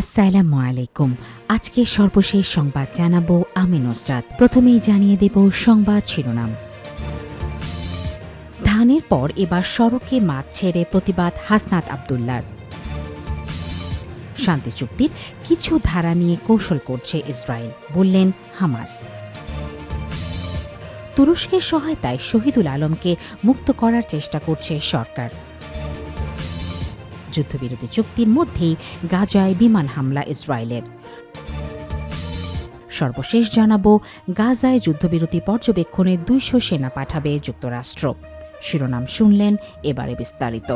আসসালামু আলাইকুম। আজকে সর্বশেষ সংবাদ জানাব আমি নুসরাত প্রথমেই জানিয়ে দেব সংবাদ শিরোনাম। ধানের পর এবার সড়কে মাঠ ছেড়ে প্রতিবাদ হাসনাত আবদুল্লার। শান্তি চুক্তির কিছু ধারা নিয়ে কৌশল করছে ইসরায়েল, বললেন হামাস। তুরস্কের সহায়তায় শহীদুল আলমকে মুক্ত করার চেষ্টা করছে সরকার। যুদ্ধবিরতি চুক্তির মধ্যেই গাজায় বিমান হামলা ইসরায়েলের। সর্বশেষ জানাব, গাজায় যুদ্ধবিরতি পর্যবেক্ষণে দুইশো সেনা পাঠাবে যুক্তরাষ্ট্র। শিরোনাম শুনলেন এবারে বিস্তারিত।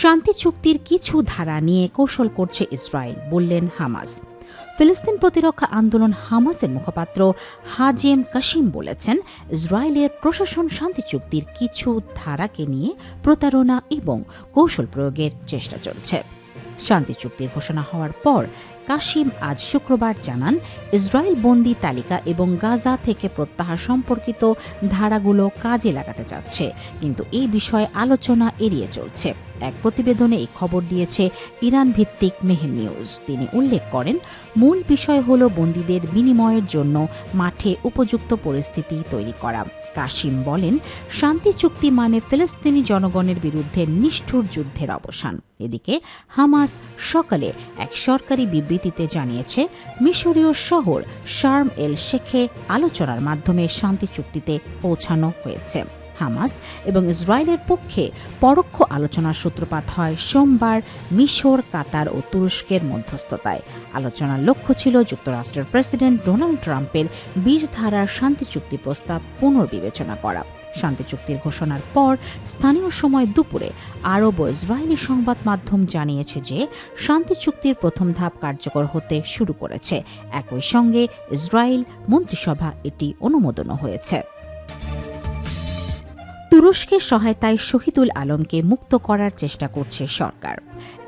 শান্তি চুক্তির কিছু ধারা নিয়ে কৌশল করছে ইসরায়েল, বললেন হামাস। ফিলিস্তিন প্রতিরক্ষা আন্দোলন হামাসের মুখপাত্র হাজেম কাশিম বলেছেন, ইসরায়েলের প্রশাসন শান্তি চুক্তির কিছু ধারাকে নিয়ে প্রতারণা এবং কৌশল প্রয়োগের চেষ্টা চলছে। শান্তি চুক্তির ঘোষণা হওয়ার পর কাশিম আজ শুক্রবার জানান, ইসরায়েল বন্দি তালিকা এবং গাজা থেকে প্রত্যাহার সম্পর্কিত ধারাগুলো কাজে লাগাতে চাচ্ছে, কিন্তু এই বিষয়ে আলোচনা এড়িয়ে চলছে। এক প্রতিবেদনে এই খবর দিয়েছে ইরান ভিত্তিক মেহের নিউজ। তিনি উল্লেখ করেন, মূল বিষয় হল বন্দীদের বিনিময়ের জন্য মাঠে উপযুক্ত পরিস্থিতি তৈরি করা। কাশিম বলেন, শান্তি চুক্তি মানে ফিলিস্তিনি জনগণের বিরুদ্ধে নিষ্ঠুর যুদ্ধের অবসান। এদিকে হামাস সকালে এক সরকারি বিবৃতিতে জানিয়েছে, মিশরীয় শহর শার্ম এল শেখে আলোচনার মাধ্যমে শান্তি চুক্তিতে পৌঁছানো হয়েছে। হামাস এবং ইসরায়েলের পক্ষে পরোক্ষ আলোচনার সূত্রপাত হয় সোমবার মিশর, কাতার ও তুরস্কের মধ্যস্থতায়। আলোচনার লক্ষ্য ছিল যুক্তরাষ্ট্রের প্রেসিডেন্ট ডোনাল্ড ট্রাম্পের বিশ ধারার শান্তি চুক্তি প্রস্তাব পুনর্বিবেচনা করা। শান্তি চুক্তির ঘোষণার পর স্থানীয় সময় দুপুরে আরব ও ইসরায়েলি সংবাদ মাধ্যম জানিয়েছে যে শান্তি চুক্তির প্রথম ধাপ কার্যকর হতে শুরু করেছে। একই সঙ্গে ইসরায়েল মন্ত্রিসভা এটি অনুমোদনও হয়েছে। তুরস্কের সহায়তায় শহীদুল আলমকে মুক্ত করার চেষ্টা করছে সরকার।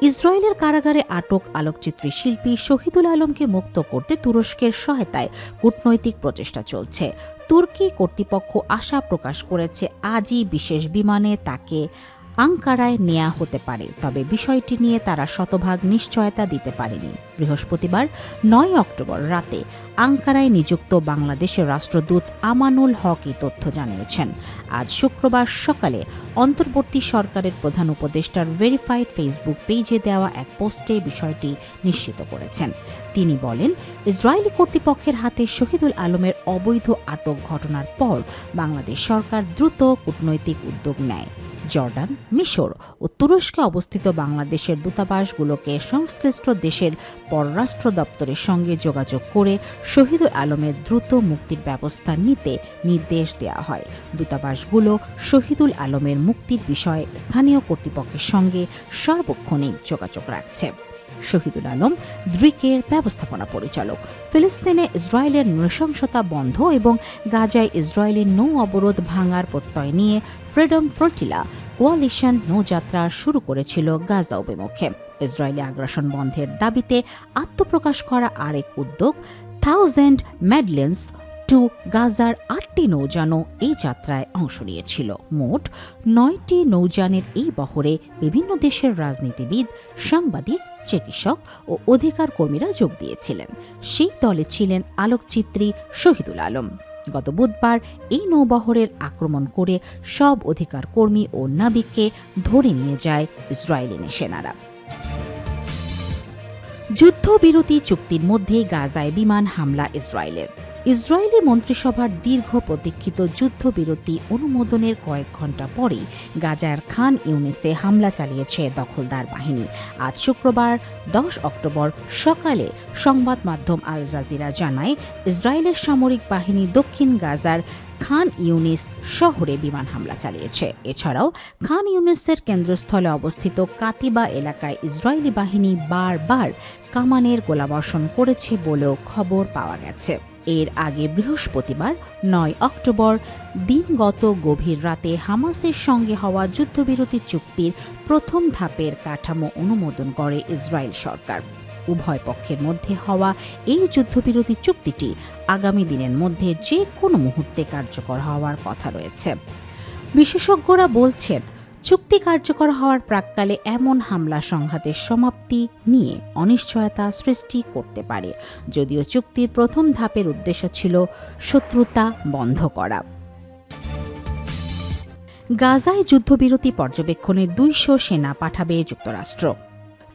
ইসরায়েলের কারাগারে আটক আলোকচিত্রী শিল্পী শহীদুল আলমকে মুক্ত করতে তুরস্কের সহায়তায় কূটনৈতিক প্রচেষ্টা চলছে। তুর্কি কর্তৃপক্ষ আশা প্রকাশ করেছে, আজই বিশেষ বিমানে তাকে আঙ্কারায় নেওয়া হতে পারে, তবে বিষয়টি নিয়ে তারা শতভাগ নিশ্চয়তা দিতে পারেনি। বৃহস্পতিবার নয় অক্টোবর রাতে আঙ্কারায় নিযুক্ত বাংলাদেশের রাষ্ট্রদূত আমানুল হক এই তথ্য জানিয়েছেন। আজ শুক্রবার সকালে অন্তর্বর্তী সরকারের প্রধান উপদেষ্টার ভেরিফাইড ফেসবুক পেজে দেওয়া এক পোস্টে বিষয়টি নিশ্চিত করেছেন। তিনি বলেন, ইসরায়েলি কর্তৃপক্ষের হাতে শহীদুল আলমের অবৈধ আটক ঘটনার পর বাংলাদেশ সরকার দ্রুত কূটনৈতিক উদ্যোগ নেয়। জর্ডান, মিশর ও তুরস্কে অবস্থিত বাংলাদেশের দূতাবাসগুলোকে সংশ্লিষ্ট দেশের পররাষ্ট্র দপ্তরের সঙ্গে যোগাযোগ করে শহীদুল আলমের দ্রুত মুক্তির ব্যবস্থা নিতে নির্দেশ দেওয়া হয়। দূতাবাসগুলো শহীদুল আলমের মুক্তির বিষয়ে স্থানীয় কর্তৃপক্ষের সঙ্গে সার্বক্ষণিক যোগাযোগ রাখছে। শহীদুল আলম, দ্রিকের ব্যবস্থাপনা পরিচালক। ফিলিস্তিনে ইসরায়েলের নৃশংসতা বন্ধ এবং গাজায় ইসরায়েলের নৌ অবরোধ ভাঙার প্রত্যয় নিয়ে ফ্রিডম ফ্রন্টিলা কোয়ালিশন নৌযাত্রা শুরু করেছিল গাজা অভিমুখে। ইসরায়েলি আগ্রাসন বন্ধের দাবিতে আত্মপ্রকাশ করা আরেক উদ্যোগ থাউজেন্ড ম্যাডলেন্স টু গাজার আটটি নৌযানও এই যাত্রায় অংশ নিয়েছিল। মোট নয়টি নৌযানের এই বহরে বিভিন্ন দেশের রাজনীতিবিদ, সাংবাদিক চিকিৎসক ও অধিকার কর্মীরা যোগ দিয়েছিলেন। সেই দলে ছিলেন আলোকচিত্রী শহীদুল আলম। গত বুধবার এই নৌবহরের আক্রমণ করে সব অধিকার কর্মী ও নাবিককে ধরে নিয়ে যায় ইসরায়েলি সেনারা। যুদ্ধবিরতি চুক্তির মধ্যে গাজায় বিমান হামলা ইসরায়েলের। ইসরায়েলি মন্ত্রিসভার দীর্ঘ প্রতীক্ষিত যুদ্ধবিরতি অনুমোদনের কয়েক ঘণ্টা পরেই গাজার খান ইউনিসে হামলা চালিয়েছে দখলদার বাহিনী। আজ শুক্রবার, দশ অক্টোবর, সকালে সংবাদ মাধ্যম আল জাজিরা জানায়, ইসরায়েলের সামরিক বাহিনী দক্ষিণ গাজার খান ইউনিস শহরে বিমান হামলা চালিয়েছে। এছাড়াও, খান ইউনিসের কেন্দ্রস্থলে অবস্থিত কাতিবা এলাকায় ইসরায়েলি বাহিনী বারবার কামানের গোলাবর্ষণ করেছে বলেও খবর পাওয়া গেছে। এর আগে বৃহস্পতিবার, নয় অক্টোবর, দিনগত গভীর রাতে হামাসের সঙ্গে হওয়া যুদ্ধবিরতি চুক্তির প্রথম ধাপের কাঠামো অনুমোদন করে ইসরায়েল সরকার। উভয় পক্ষের মধ্যে হওয়া এই যুদ্ধবিরতি চুক্তিটি আগামী দিনের মধ্যে যে কোনো মুহূর্তে কার্যকর হওয়ার কথা রয়েছে। বিশেষজ্ঞরা বলছেন চুক্তি কার্যকর হওয়ার প্রাককালে এমন হামলা সংঘাতের সমাপ্তি নিয়ে অনিশ্চয়তা সৃষ্টি করতে পারে। যদিও চুক্তির প্রথম ধাপের উদ্দেশ্য ছিল শত্রুতা বন্ধ করা। গাজায় যুদ্ধবিরতি পর্যবেক্ষণে দুইশো সেনা পাঠাবে যুক্তরাষ্ট্র।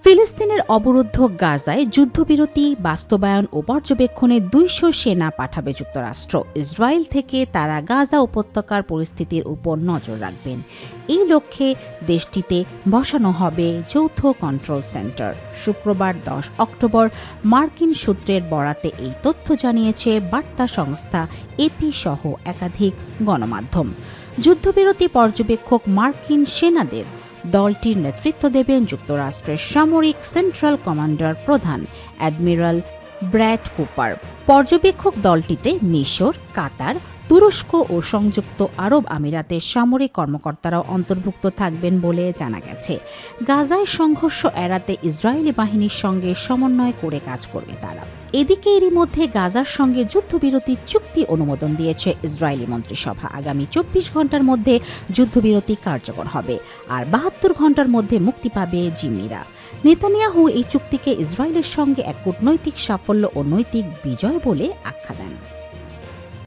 ফিলিস্তিনের অবরুদ্ধ গাজায় যুদ্ধবিরতি, বাস্তবায়ন ও পর্যবেক্ষণে দুইশো সেনা পাঠাবে যুক্তরাষ্ট্র। ইসরায়েল থেকে তারা গাজা উপত্যকার পরিস্থিতির উপর নজর রাখবেন। এই লক্ষ্যে দেশটিতে বসানো হবে যৌথ কন্ট্রোল সেন্টার। শুক্রবার দশ অক্টোবর মার্কিন সূত্রের বরাতে এই তথ্য জানিয়েছে বার্তা সংস্থা এপি সহ একাধিক গণমাধ্যম। যুদ্ধবিরতি পর্যবেক্ষক মার্কিন সেনাদের দলটির নেতৃত্ব দেবেন যুক্তরাষ্ট্রের সামরিক সেন্ট্রাল কমান্ডার প্রধান অ্যাডমিরাল ব্র্যাড কুপার। পর্যবেক্ষক দলটিতে মিশর কাতার, তুরস্ক ও সংযুক্ত আরব আমিরাতের সামরিক কর্মকর্তারাও অন্তর্ভুক্ত থাকবেন বলে জানা গেছে। গাজায় সংঘর্ষ এড়াতে ইসরায়েলি বাহিনীর সঙ্গে সমন্বয় করে কাজ করবে তারা। এদিকে এরই মধ্যে গাজার সঙ্গে যুদ্ধবিরতি চুক্তি অনুমোদন দিয়েছে ইসরায়েলি মন্ত্রিসভা। আগামী চব্বিশ ঘণ্টার মধ্যে যুদ্ধবিরতি কার্যকর হবে আর বাহাত্তর ঘণ্টার মধ্যে মুক্তি পাবে জিম্মিরা। নেতানিয়াহু এই চুক্তিকে ইসরায়েলের সঙ্গে এক কূটনৈতিক সাফল্য ও নৈতিক বিজয় বলে আখ্যা দেন।